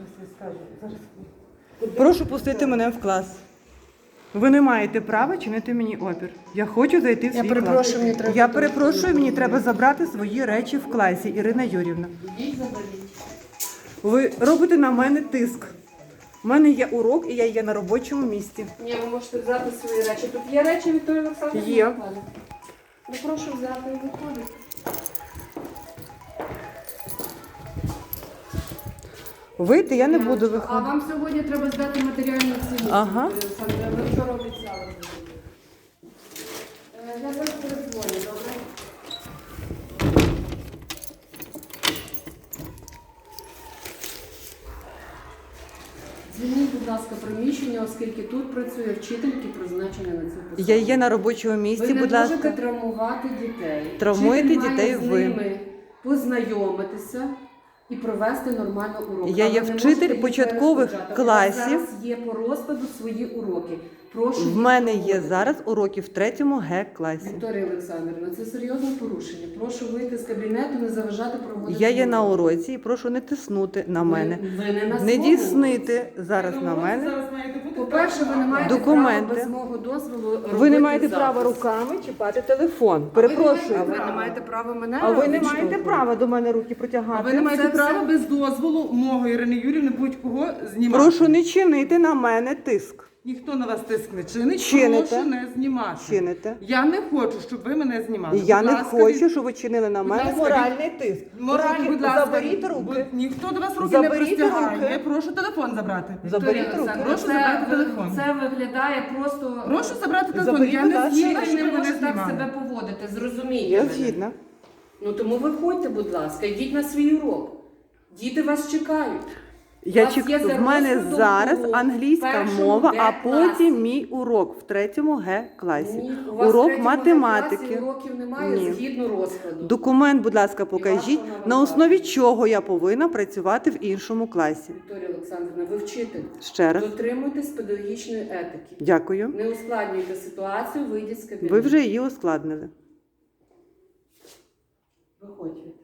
Зараз я скажу. Зараз. Прошу пустити мене в клас. Ви не маєте права чинити мені опір. Я хочу зайти в свій Я перепрошую, клас. мені треба Я перепрошую, мені треба забрати свої речі в класі, Ірина Юрівна. Ви робите на мене тиск. У мене є урок, і я є на робочому місці. Ні, ви можете взяти свої речі. Тут є речі Вікторії Олександрівни? Є. Михайлівни? Ну прошу взяти і виходити. Вийти я не буду А виходити. вам сьогодні треба здати матеріальну оцінку. Ага. Олександрівна. Ви вчора обіцяли. Е, Я зараз передзвоню, добре? Звільніть, будь ласка, приміщення, оскільки тут працює вчительки, призначення на цю посаду. Я є на робочому місці, ви не будь можете ласка. травмувати дітей. Травмуєте Вчитель має дітей з ви. ними познайомитися і провести нормально урок. Я є вчитель початкових класів. Зараз є по розкладу свої уроки. Прошу В мене є зараз уроки в третьому Г класі. Вікторія Олександрівна, це серйозне порушення. Прошу вийти з кабінету, не заважати проводити. Я є на уроці і прошу не тиснути на мене. Ви, не на Не діснити зараз на мене. По-перше, ви не маєте Документи. права без мого дозволу робити Ви не маєте запис. права руками чіпати телефон. Перепрошую. А ви не маєте права- мене А ви не відштовхувати. маєте права до мене руки А протягати. ви не маєте Це права все? без дозволу мого Ірини Юрівни будь-кого знімати. Прошу не чинити на мене тиск. Ніхто на вас тиск не чинить, Чините. прошу не знімати. Чините. Я не хочу, щоб ви мене знімали. І я Будь не ласка, хочу, щоб ви чинили на Будь мене ласка, моральний тиск. Мораль, будь ласка, Заберіть руки. будь- Ніхто до вас руки Заберіть не простягає. руки. Прошу телефон забрати. Заберіть Вікторія руки. Олександрівна, Прошу це забрати телефон. Це виглядає просто. Прошу забрати телефон. Заберіть, я будь не ласка. згідна, Вчитель щоб не ви може мене так знімали. себе поводити, зрозумійте. Я мене. згідна. Ну тому виходьте, будь ласка, йдіть на свій урок. Діти вас чекають. Я чек... В мене зараз англійська мова, а потім мій урок в третьому Г класі. Урок математики. уроків немає згідно розкладу. Документ, будь ласка, покажіть, на основі чого я повинна працювати в іншому класі. Вікторія Олександрівна, ви вчитель. Ще раз. Дотримуйтесь педагогічної етики. Дякую. Не ускладнюйте ситуацію, вийдіть з кабінету. Ви вже її ускладнили. Виходьте.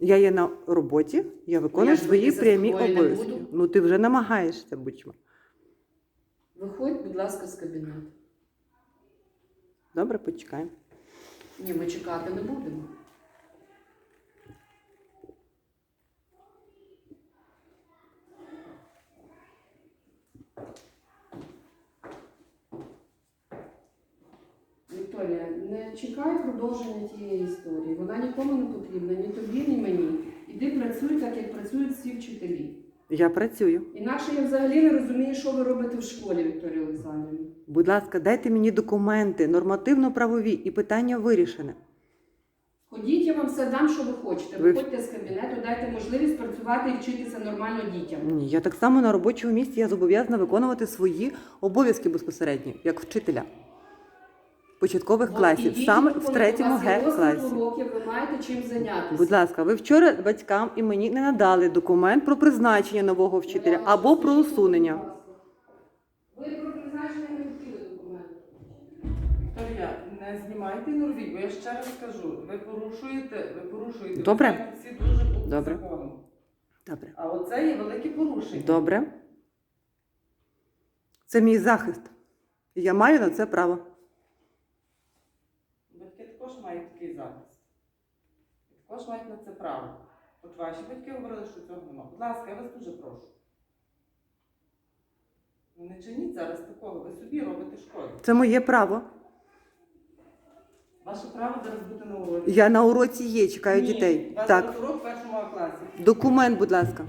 Я є на роботі, я виконую Я ж свої з прямі тобою не обов'язки. буду. Ну ти вже намагаєшся будь-що. Виходь, будь ласка, з кабінету. Добре, почекаємо. Ні, ми чекати не будемо. Вікторія, не чекай продовження тієї історії. Вона нікому не потрібна, ні тобі, ні мені. Іди працюй так, як працюють всі вчителі. Я працюю. Інакше я взагалі не розумію, що ви робите в школі, Вікторія Олександрівна. Будь ласка, дайте мені документи, нормативно-правові і питання вирішене. Ходіть, я вам все дам, що ви хочете. Ви- Виходьте з кабінету, дайте можливість працювати і вчитися нормально дітям. Ні, я так само на робочому місці я зобов'язана виконувати свої обов'язки безпосередньо, як вчителя початкових класів, саме в третьому г класі. уроків, ви маєте чим зайнятися. Будь ласка, ви вчора батькам і мені не надали документ про призначення нового вчителя або про усунення. Ви про призначення не хотіли документи. Вікторія, не знімайте і не робіть, бо я ще раз кажу, ви порушуєте, ви порушуєте. Добре. Ви всі дуже букви Добре. закону. Добре. А оце є велике порушення. Добре. Це мій захист. І я маю на це право. Батьки також мають такий захист. Також мають на це право. От ваші батьки говорили, що цього немає. Будь ласка, я вас дуже прошу. Ну, Не чиніть зараз такого, ви собі робите шкоду. Це моє право. Ваше право зараз бути на уроці. Я на уроці є, чекаю Ні, дітей. у вас Так. зараз урок в першому класі. Документ, будь ласка.